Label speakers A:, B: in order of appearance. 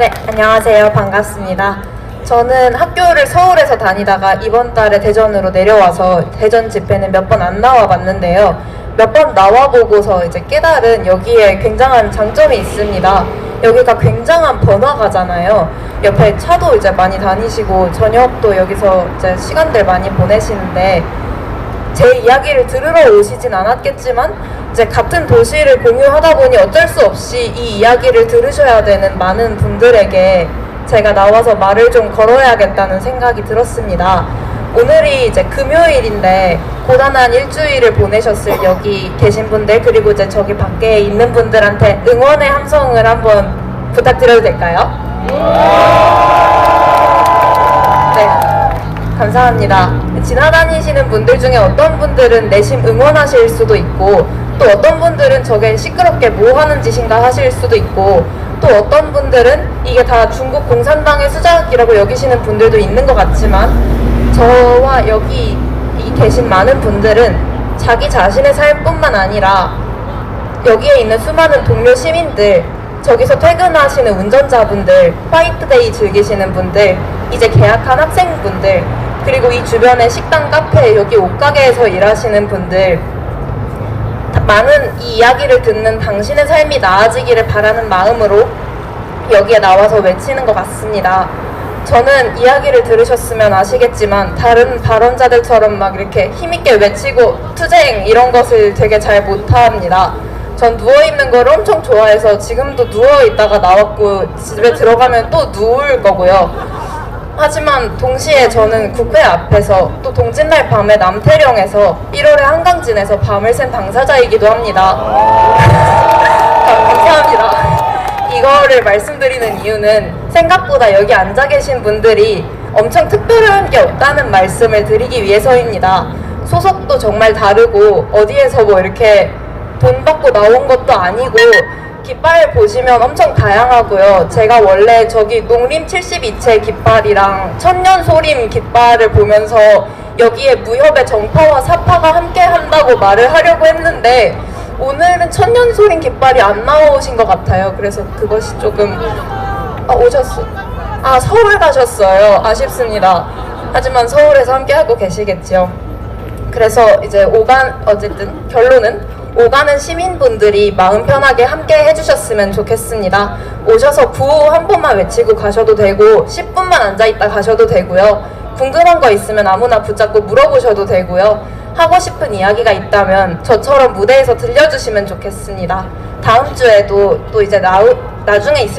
A: 네, 안녕하세요. 반갑습니다. 저는 학교를 서울에서 다니다가 이번 달에 대전으로 내려와서 대전 집회는 몇 번 안 나와 봤는데요. 몇 번 나와 보고서 이제 깨달은 여기에 굉장한 장점이 있습니다. 여기가 굉장한 번화가잖아요. 옆에 차도 이제 많이 다니시고 저녁도 여기서 이제 시간들 많이 보내시는데 제 이야기를 들으러 오시진 않았겠지만 이제 같은 도시를 공유하다 보니 어쩔 수 없이 이 이야기를 들으셔야 되는 많은 분들에게 제가 나와서 말을 좀 걸어야겠다는 생각이 들었습니다. 오늘이 이제 금요일인데 고단한 일주일을 보내셨을 여기 계신 분들 그리고 이제 저기 밖에 있는 분들한테 응원의 함성을 한번 부탁드려도 될까요? 네. 감사합니다. 지나다니시는 분들 중에 어떤 분들은 내심 응원하실 수도 있고 또 어떤 분들은 저게 시끄럽게 뭐 하는 짓인가 하실 수도 있고 또 어떤 분들은 이게 다 중국 공산당의 수작이라고 여기시는 분들도 있는 것 같지만 저와 여기 이 계신 많은 분들은 자기 자신의 삶뿐만 아니라 여기에 있는 수많은 동료 시민들, 저기서 퇴근하시는 운전자분들, 화이트데이 즐기시는 분들, 이제 개학한 학생분들, 그리고 이 주변에 식당, 카페, 여기 옷가게에서 일하시는 분들, 다- 많은 이 이야기를 듣는 당신의 삶이 나아지기를 바라는 마음으로 여기에 나와서 외치는 것 같습니다. 저는 이야기를 들으셨으면 아시겠지만 다른 발언자들처럼 막 이렇게 힘있게 외치고 투쟁 이런 것을 되게 잘 못합니다. 전 누워있는 걸 엄청 좋아해서 지금도 누워있다가 나왔고 집에 들어가면 또 누울 거고요. 하지만 동시에 저는 국회 앞에서 또 동짓날 밤에 남태령에서 1월에 한강진에서 밤을 샌 당사자이기도 합니다. 감사합니다. 이거를 말씀드리는 이유는 생각보다 여기 앉아 계신 분들이 엄청 특별한 게 없다는 말씀을 드리기 위해서입니다. 소속도 정말 다르고 어디에서 뭐 이렇게 돈 받고 나온 것도 아니고 깃발 보시면 엄청 다양하고요. 제가 원래 저기 농림 72채 깃발이랑 천년 소림 깃발을 보면서 여기에 무협의 정파와 사파가 함께 한다고 말을 하려고 했는데 오늘은 천년 소림 깃발이 안 나오신 것 같아요. 그래서 그것이 조금 아 오셨어. 아 서울 가셨어요. 아쉽습니다. 하지만 서울에서 함께 하고 계시겠지요. 그래서 이제 오간 어쨌든 결론은 오가는 시민분들이 마음 편하게 함께 해주셨으면 좋겠습니다. 오셔서 구호 한 번만 외치고 가셔도 되고 10분만 앉아 있다 가셔도 되고요. 궁금한 거 있으면 아무나 붙잡고 물어보셔도 되고요. 하고 싶은 이야기가 있다면 저처럼 무대에서 들려주시면 좋겠습니다. 다음 주에도 또 이제 나, 나중에 있을